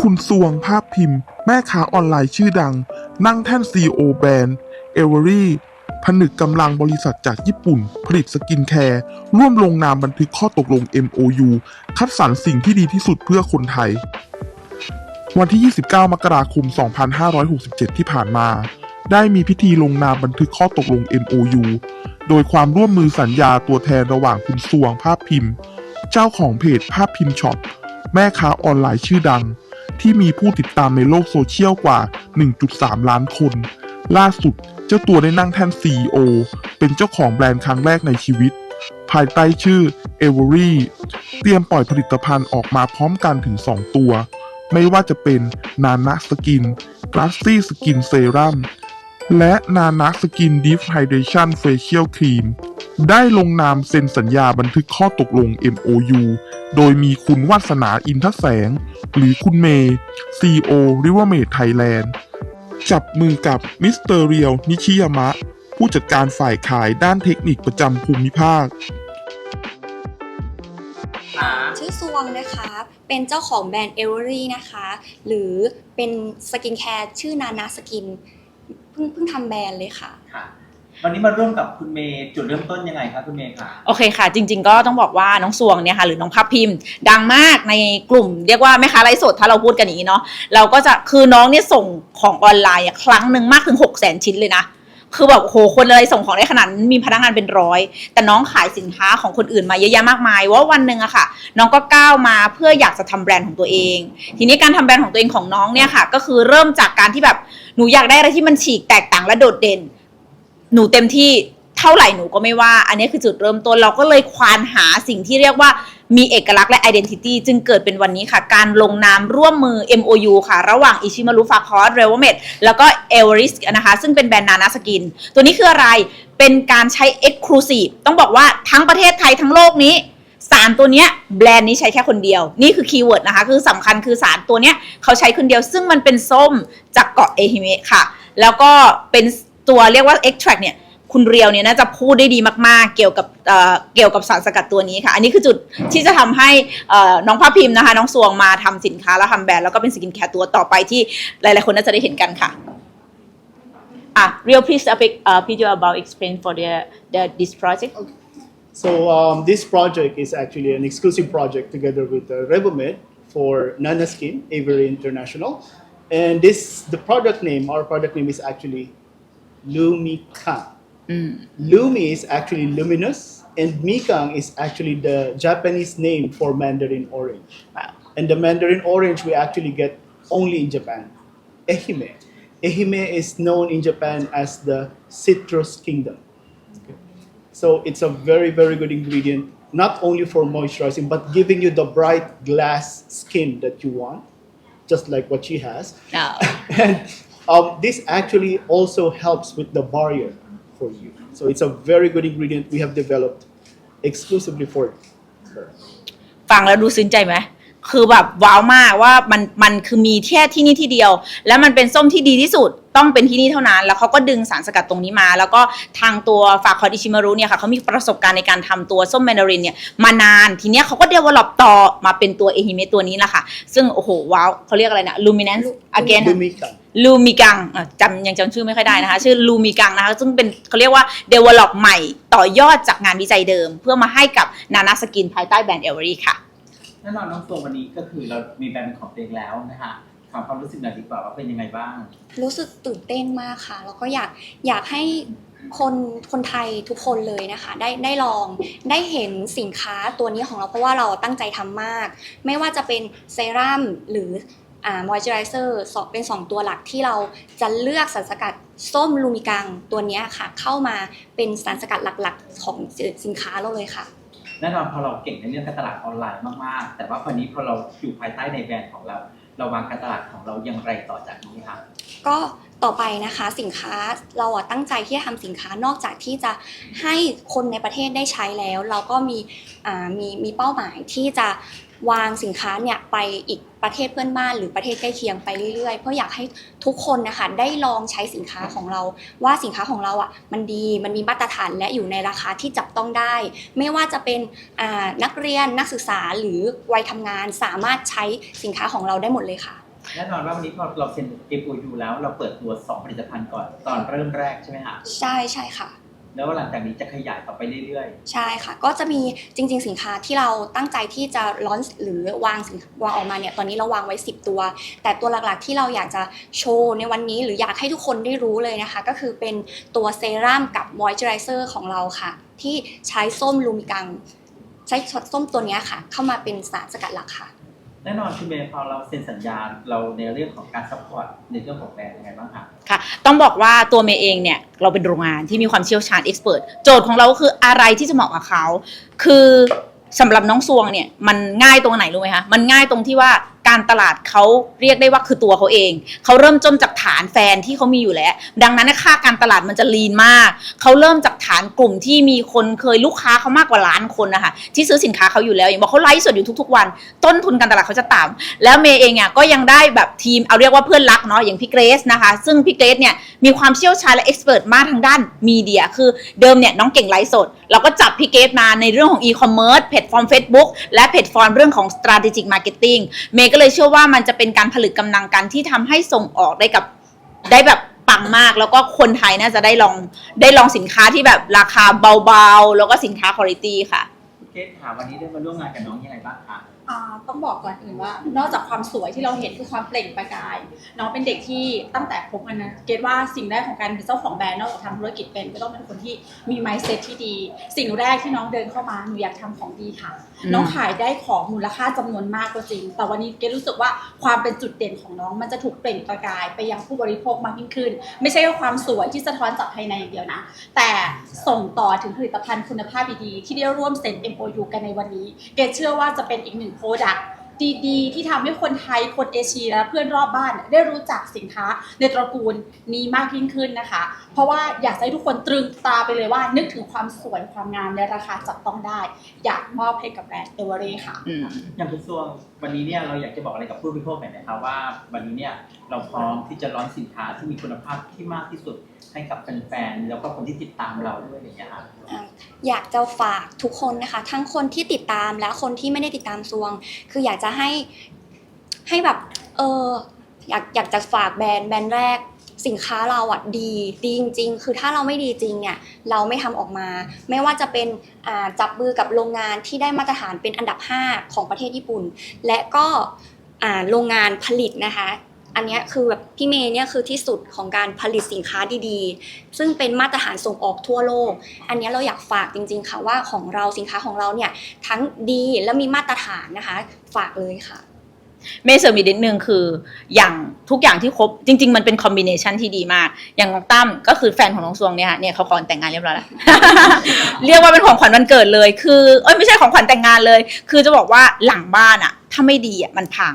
คุณสวงภาพพิมพ์ แม่ค้าออนไลน์ชื่อดัง นั่งแท่น CEO แบรนด์เอเวอรี่ผนึกกำลังบริษัทจากญี่ปุ่น ผลิตสกินแคร์ ร่วมลงนามบันทึกข้อตกลง MOU คัดสรรสิ่งที่ดีที่สุดเพื่อคนไทย วันที่ 29 มกราคม 2567 ที่ผ่านมา ได้มีพิธีลงนามบันทึกข้อตกลง MOU โดยความร่วมมือสัญญาตัวแทนระหว่างคุณสวงภาพพิมพ์ เจ้าของเพจภาพพิมพ์ช็อป แม่ค้าออนไลน์ชื่อดัง ที่มีผู้ติดตามในโลกโซเชียลกว่า 1.3 ล้านคน ล่าสุดเจ้าตัวได้นั่งแท่น CEO เป็นเจ้าของแบรนด์ครั้งแรกในชีวิต ภายใต้ชื่อ e v e r y เตรียมปล่อยผลิตภัณฑ์ออกมาพร้อมกันถึง 2 ตัว ไม่ว่าจะเป็นนานะสกินก a สซี่สกินเซรั่มและนานะสกินดิฟไฮเดรชันเฟเชียลครีม ได้ลงนามเซ็นสัญญาบันทึกข้อตกลง MOU โดยมีคุณวัสนาอินทแสง หรือคุณเมย์ CEO Rivermate Thailand จับมือกับมิสเตอร์เรียลนิชิยามะ ผู้จัดการฝ่ายขายด้านเทคนิคประจำภูมิภาค ชื่อซวงนะคะ เป็นเจ้าของแบรนด์เอเวอรี่นะคะ หรือเป็นสกินแคร์ชื่อนานาสกิน เพิ่งเพิ่งทำแบรนด์เลยค่ะ ค่ะ วันนี้มาร่วมกับคุณเมย์จุดเริ่มต้นยังไงคะคุณเมย์ค่ะ โอเคค่ะ จริง ๆ ก็ต้องบอกว่าน้องสวงเนี่ยค่ะหรือน้องพับพิมพ์ ดังมากในกลุ่มเรียกว่าแม่ค้าไลฟ์สดถ้าเราพูดกันอย่างนี้เนาะเราก็จะคือน้องเนี่ยส่งของออนไลน์อะครั้งหนึ่งมากถึง6 0 0 0 0 ชิ้นเลยนะคือแบบโหคนอะไรส่งของได้ขนาดนั้นมีพนักงานเป็นร้อย แต่น้องขายสินค้าของคนอื่นมาเยอะแยะมากมายว่าวันหนึ่งอะค่ะ น้องก็ก้าวมาเพื่ออยากจะทำแบรนด์ของตัวเอง ทีนี้การทำแบรนด์ของตัวเองของน้องเนี่ยค่ะ ก็คือเริ่มจากการที่แบบหนูอยากได้อะไรที่มันฉีกแตกต่างและโดดเด่น หนูเต็มที่เท่าไหร่หนูก็ไม่ว่า อันนี้คือจุดเริ่มต้นเราก็เลยควานหาสิ่งที่เรียกว่ามีเอกลักษณ์และ identity จึงเกิดเป็นวันนี้ค่ะ การลงนามร่วมมือ MOU ค่ะ ระหว่างอิชิมารุฟาคอสเรเวเมดแล้วก็เอเวอริสนะคะ ซึ่งเป็นแบรนด์นานาสกิน ตัวนี้คืออะไรเป็นการใช้ Exclusive ต้องบอกว่าทั้งประเทศไทยทั้งโลกนี้สารตัวเนี้ยแบรนด์นี้ใช้แค่คนเดียว นี่คือคีย์เวิร์ดนะคะ คือสำคัญคือสารตัวเนี้ยเขาใช้คนเดียว ซึ่งมันเป็นส้มจากเกาะเอฮิเมะค่ะ แล้วก็เป็น ตัวเรียกว่า extract เนี่ยคุณเรียวเนี่ยน่าจะพูดได้ดีมากๆ เกี่ยวกับเกี่ยวกับสารสกัดตัวนี้ค่ะ อันนี้คือจุดที่จะทำให้น้องภาพพิมพ์นะคะ น้องสวงมาทำสินค้าแล้วทำแบรนด์แล้วก็เป็นสกินแคร์ตัวต่อไปที่หลายๆคนน่าจะได้เห็นกันค่ะอะ Real please uh, uh, video about explain for the the this project So um, this project is actually an exclusive project together with uh, Revomed for Nana Skin, Avery International. And this, the product name, our product name is actually Lumikang. Hmm. Lumi is actually luminous, and Mikang is actually the Japanese name for Mandarin orange. And the Mandarin orange we actually get only in Japan. Ehime. Ehime is known in Japan as the citrus kingdom. Okay. So it's a very, very good ingredient, not only for moisturizing, but giving you the bright glass skin that you want, just like what she has. No. and um, this actually also helps with the barrier for you. So it's a very good ingredient we have developed exclusively for her. ฟังแล้วดูซึ้งใจไหมคือแบบว้าวมากว่ามันมันคือมีแค่ที่นี่ที่เดียว และมันเป็นส้มที่ดีที่สุด ต้องเป็นที่นี่เท่านั้น แล้วเขาก็ดึงสารสกัดตรงนี้มา แล้วก็ทางตัวฝากคอดิชิมารุเนี่ยค่ะเขามีประสบการณ์ในการทำตัวส้มแมนดารินเนี่ยมานาน ทีเนี้ยเขาก็เดเวลลอปต่อมาเป็นตัวเอฮิเมะตัวนี้แหละค่ะ ซึ่งโอ้โหว้าวเขาเรียกอะไรนะ luminance again Lumikang. ลูมิกังอะจำยังจำชื่อไม่ค่อยได้นะคะ ชื่อลูมิกังนะคะ ซึ่งเป็นเขาเรียกว่า develop ใหม่ต่อยอดจากงานวิจัยเดิม เพื่อมาให้กับนานาสกินภายใต้แบรนด์เอเวอรี่ค่ะแน่นอนน้องตัววันนี้ก็คือเรามีแบรนด์เป็นของตัวเองแล้วนะคะ ถามความรู้สึกหน่อยดีกว่าว่าเป็นยังไงบ้าง รู้สึกตื่นเต้นมากค่ะ แล้วก็อยากอยากให้คนคนไทยทุกคนเลยนะคะ ได้ได้ลองได้เห็นสินค้าตัวนี้ของเราเพราะว่าเราตั้งใจทำมาก ไม่ว่าจะเป็นเซรั่มหรืออ่ามอยเจอไรเซอร์เป็น 2 ตัวหลักที่เราจะเลือกสารสกัดส้มลูมิกังตัวเนี้ยค่ะ เข้ามาเป็นสารสกัดหลักๆ ของสินค้าเราเลยค่ะแน่นอนพอเราเก่งในเรื่องการตลาดออนไลน์มากๆ แต่ว่าวันนี้พอเราอยู่ภายใต้ในแบรนด์ของเรา เราวางการตลาดของเราอย่างไรต่อจากนี้คะก็ต่อไปนะคะสินค้าเราอะตั้งใจที่จะทำสินค้านอกจากที่จะให้คนในประเทศได้ใช้แล้ว เราก็มีอ่ามีมีเป้าหมายที่จะ วางสินค้าเนี่ยไปอีกประเทศเพื่อนบ้านหรือประเทศใกล้เคียงไปเรื่อยๆ เพื่ออยากให้ทุกคนนะคะได้ลองใช้สินค้าของเรา ว่าสินค้าของเราอะมันดีมันมีมาตรฐานและอยู่ในราคาที่จับต้องได้ ไม่ว่าจะเป็นอ่านักเรียนนักศึกษาหรือวัยทำงานสามารถใช้สินค้าของเราได้หมดเลยค่ะแน่นอนว่าวันนี้พอเราเซ็น MOU แล้วเราเปิดตัว 2 ผลิตภัณฑ์ก่อนตอนเริ่มแรกใช่ไหมฮะใช่ใช่ค่ะ แล้วหลังจากนี้จะขยายต่อไปเรื่อย ใช่ค่ะ ก็จะมีจริง ๆ สินค้าที่เราตั้งใจที่จะร้อนหรือวางสินวางออกมาเนี่ยตอนนี้เราวางไว้ 10 ตัว แต่ตัวหลักๆที่เราอยากจะโชว์ในวันนี้หรืออยากให้ทุกคนได้รู้เลยนะคะ ก็คือเป็นตัวเซรั่มกับมอยเจอไรเซอร์ของเราค่ะ ที่ใช้ส้มลูมิกัง ใช้ช็อตส้มตัวเนี้ยค่ะ เข้ามาเป็นสารสกัดหลักค่ะ แน่นอนคุณเมย์พอเราเซ็นสัญญาเราในเรื่องของการซัพพอร์ตในเรื่องของแบรนด์ยังไงบ้างคะค่ะ ต้องบอกว่าตัวเมย์เองเนี่ย เราเป็นโรงงานที่มีความเชี่ยวชาญเอ็กซ์เพรสโจทย์ของเราก็คืออะไรที่จะเหมาะกับเขา คือสำหรับน้องซวงเนี่ย มันง่ายตรงไหนรู้ไหมคะ มันง่ายตรงที่ว่า การตลาดเขาเรียกได้ว่าคือตัวเขาเอง เขาเริ่มต้นจากฐานแฟนที่เขามีอยู่แล้ว ดังนั้นค่าการตลาดมันจะลีนมาก เขาเริ่มจากฐานกลุ่มที่มีคนเคยลูกค้าเขามากกว่าล้านคนนะคะที่ซื้อสินค้าเขาอยู่แล้วอย่างบอกเขาไลฟ์สดอยู่ทุกๆวัน ต้นทุนการตลาดเขาจะต่ำแล้วเมย์เองอะก็ยังได้แบบทีมเอาเรียกว่าเพื่อนรักเนาะอย่างพี่เกรซนะคะ ซึ่งพี่เกรซเนี่ยมีความเชี่ยวชาญและเอ็กซ์เพรสมากทางด้านมีเดีย คือเดิมเนี่ยน้องเก่งไลฟ์สดเราก็จับพี่เกรซมาในเรื่องของอีคอมเมิร์ซแพลตฟอร์ม Facebook และแพลตฟอร์มเรื่องของ strategic marketing เมย์ก็เลยเชื่อว่ามันจะเป็นการผลึกกำลังกันที่ทำให้ส่งออกได้กับได้แบบปังมาก แล้วก็คนไทยน่าจะได้ลองได้ลองสินค้าที่แบบราคาเบาๆ แล้วก็สินค้าคุณภาพค่ะ เกตถามวันนี้ได้มาร่วมงานกับน้องยังไงบ้างคะ ต้องบอกก่อนอื่นว่า นอกจากความสวยที่เราเห็นคือความเปล่งประกาย น้องเป็นเด็กที่ตั้งแต่พบกันนะเกรดว่าสิ่งแรกของการเป็นเจ้าของแบรนด์นอกจากทำธุรกิจเป็นก็ต้องเป็นคนที่มี mindset ที่ดี สิ่งแรกที่น้องเดินเข้ามาหนูอยากทำของดีค่ะอืมน้องขายได้ของมูลค่าจำนวนมากก็จริง แต่วันนี้เกรดรู้สึกว่าความเป็นจุดเด่นของน้องมันจะถูกเปล่งประกายไปยังผู้บริโภคมากยิ่งขึ้น ไม่ใช่ว่าความสวยที่สะท้อนจากภายในอย่างเดียวนะ แต่ส่งต่อถึงผลิตภัณฑ์คุณภาพดีๆที่ได้ร่วมเซ็น MOU กันในวันนี้ เกรดเชื่อว่าจะเป็นอีกหนึ่งโปรดักต์ดีๆ ที่ทำให้คนไทย คนเอเชียและเพื่อนรอบบ้านได้รู้จักสินค้าในตระกูลนี้มากยิ่งขึ้นนะคะ เพราะว่าอยากให้ทุกคนตรึงตาไปเลยว่า นึกถึงความสวยความงามในราคาจับต้องได้ อยากมอบให้กับแบรนด์เอเวอเรค่ะอืมอย่างคุณซวงวันนี้เนี่ยเราอยากจะบอกอะไรกับผู้บริโภคหน่อยนะครับว่าวันนี้เนี่ยเราพร้อมที่จะร้อนสินค้าที่มีคุณภาพที่มากที่สุด ให้กับแฟนๆแล้วก็คนที่ติดตามเราด้วยอย่างเงี้ยครับอยากจะฝากทุกคนนะคะ ทั้งคนที่ติดตามและคนที่ไม่ได้ติดตามซวง คืออยากจะให้ให้แบบเอออยากอยากจะฝากแบรนด์แบรนด์แรกสินค้าเราอะดีดีจริง ๆ คือถ้าเราไม่ดีจริงเนี่ยเราไม่ทำออกมา ไม่ว่าจะเป็นจับมือกับโรงงานที่ได้มาตรฐานเป็นอันดับ 5 ของประเทศญี่ปุ่น และก็โรงงานผลิตนะคะ อันนี้คือแบบพี่เมย์เนี่ยคือที่สุดของการผลิตสินค้าดีๆ ซึ่งเป็นมาตรฐานส่งออกทั่วโลก อันนี้เราอยากฝากจริง ๆ ค่ะว่าของเราสินค้าของเราเนี่ยทั้งดีและมีมาตรฐานนะคะ ฝากเลยค่ะเมย์เสริมอีกนิดนึงคืออย่างทุกอย่างที่ครบจริง ๆ มันเป็นคอมบิเนชันที่ดีมาก อย่างน้องตั้มก็คือแฟนของน้องซวงเนี่ยค่ะเนี่ยเขาขอแต่งงานเรียบร้อยแล้ว เรียกว่าเป็นของขวัญวันเกิดเลย คือเอ้ยไม่ใช่ของขวัญแต่งงานเลย คือจะบอกว่าหลังบ้านอะ ถ้าไม่ดีอะมันพัง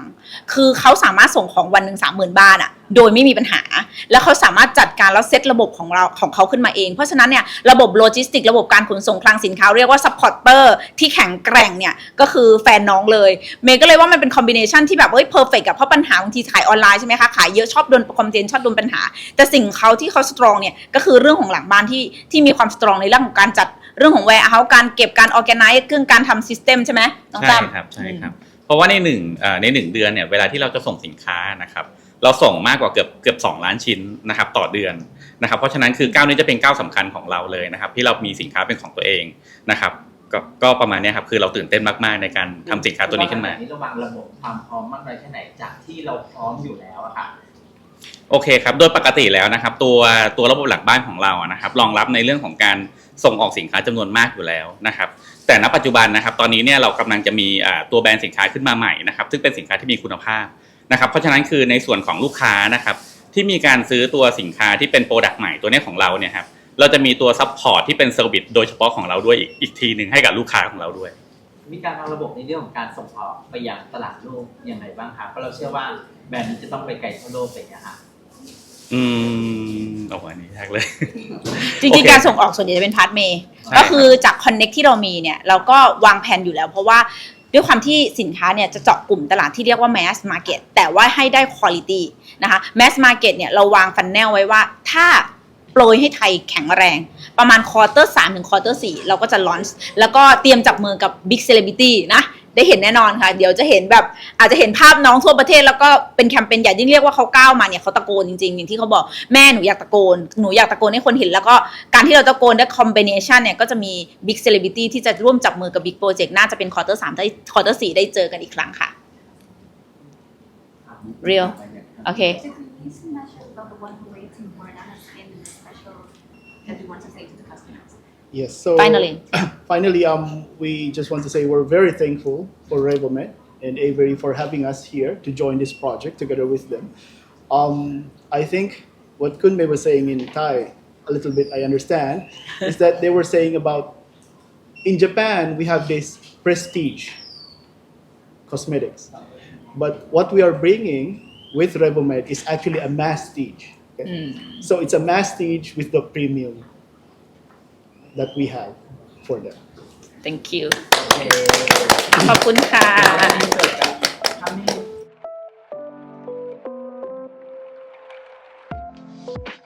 คือเขาสามารถส่งของวันหนึ่งสามหมื่นบ้านอะ โดยไม่มีปัญหา แล้วเขาสามารถจัดการแล้วเซตระบบของเราของเขาขึ้นมาเอง เพราะฉะนั้นเนี่ยระบบโลจิสติกระบบการขนส่งคลังสินค้าเรียกว่าซัพพอร์เตอร์ที่แข็งแกร่งเนี่ยก็คือแฟนน้องเลย เมย์ก็เลยว่ามันเป็นคอมบิเนชันที่แบบเฮ้ยเพอร์เฟกต์อะเพราะปัญหาบางทีขายออนไลน์ใช่ไหมคะขายเยอะชอบโดนคอมเมนชอบโดนปัญหา แต่สิ่งเขาที่เขาสตรองเนี่ยก็คือเรื่องของหลังบ้านที่ที่มีความสตรองในเรื่องของการจัดเรื่องของแวร์เฮาการเก็บการออแกไนซ์เครื่องการทำซิสเต็มใช่ไหมน้องตั้มครับใช่ครับ เพราะว่าในหนึ่งเอ่อในหนึ่งเดือนเนี่ยเวลาที่เราจะส่งสินค้านะครับเราส่งมากกว่าเกือบเกือบสองล้านชิ้นนะครับต่อเดือนนะครับเพราะฉะนั้นคือก้าวนี้จะเป็นก้าวสำคัญของเราเลยนะครับ ที่เรามีสินค้าเป็นของตัวเองนะครับก็ก็ประมาณเนี้ยครับคือเราตื่นเต้นมากๆในการทำสินค้าตัวนี้ขึ้นมานี้ระวางระบบความพร้อมมากน้อยแค่ไหนจากที่เราพร้อมอยู่แล้วอะค่ะโอเคครับโดยปกติแล้วนะครับ ตัวตัวระบบหลักบ้านของเราอะนะครับรองรับในเรื่องของการส่งออกสินค้าจำนวนมากอยู่แล้วนะครับ แต่ณปัจจุบันนะครับ ตอนนี้เนี่ยเรากำลังจะมีอ่าตัวแบรนด์สินค้าขึ้นมาใหม่นะครับซึ่งเป็นสินค้าที่มีคุณภาพนะครับ เพราะฉะนั้นคือในส่วนของลูกค้านะครับที่มีการซื้อตัวสินค้าที่เป็นโปรดักต์ใหม่ตัวเนี้ยของเราเนี่ยครับเราจะมีตัวซัพพอร์ตที่เป็นเซอร์วิสโดยเฉพาะของเราด้วยอีกอีกทีหนึ่งให้กับลูกค้าของเราด้วย มีการวางระบบในเรื่องของการส่งออกไปยังตลาดโลกยังไงบ้างคะเพราะเราเชื่อว่าแบรนด์นี้จะต้องไปไกลทั่วโลกไปอย่างเงี้ยค่ะอืมโอ้โหอันนี้ยากเลย จริงโอเคๆการส่งออกส่วนใหญ่จะเป็นพาร์ทเมย์ใช่ ก็คือจากคอนเน็กที่เรามีเนี่ยเราก็วางแผนอยู่แล้ว เพราะว่าด้วยความที่สินค้าเนี่ยจะเจาะกลุ่มตลาดที่เรียกว่า mass market แต่ว่าให้ได้ quality นะคะ mass market เนี่ยเราวางฟันแนลไว้ว่าถ้าโปรยให้ไทยแข็งแรง ประมาณควอเตอร์สามถึงควอเตอร์สี่เราก็จะลอนช์แล้วก็เตรียมจับมือกับ big celebrity นะ ได้เห็นแน่นอนค่ะ เดี๋ยวจะเห็นแบบอาจจะเห็นภาพน้องทั่วประเทศแล้วก็เป็นแคมเปญใหญ่ยิ่งเรียกว่าเขาก้าวมาเนี่ยเขาตะโกนจริงๆอย่างที่เขาบอกแม่หนูอยากตะโกนหนูอยากตะโกนให้คนเห็นแล้วก็การที่เราตะโกนได้คอมบิเนชันเนี่ยก็จะมีบิ๊กเซเลบริตี้ที่จะร่วมจับมือกับบิ๊กโปรเจกต์น่าจะเป็นควอเตอร์สามได้ควอเตอร์สี่ได้เจอกันอีกครั้งค่ะ Real โอเค These measures are the one who waiting for another skin special that we want to say to the customers. Yes. So Finally. Finally, um, we just want to say we're very thankful for Revomed and Avery for having us here to join this project together with them. Um, I think what Kunme was saying in Thai, a little bit I understand, is that they were saying about in Japan we have this prestige cosmetics, but what we are bringing with Revomed is actually a masstige. okay? So it's a masstige with the premium that we have for them. thank you Thank you.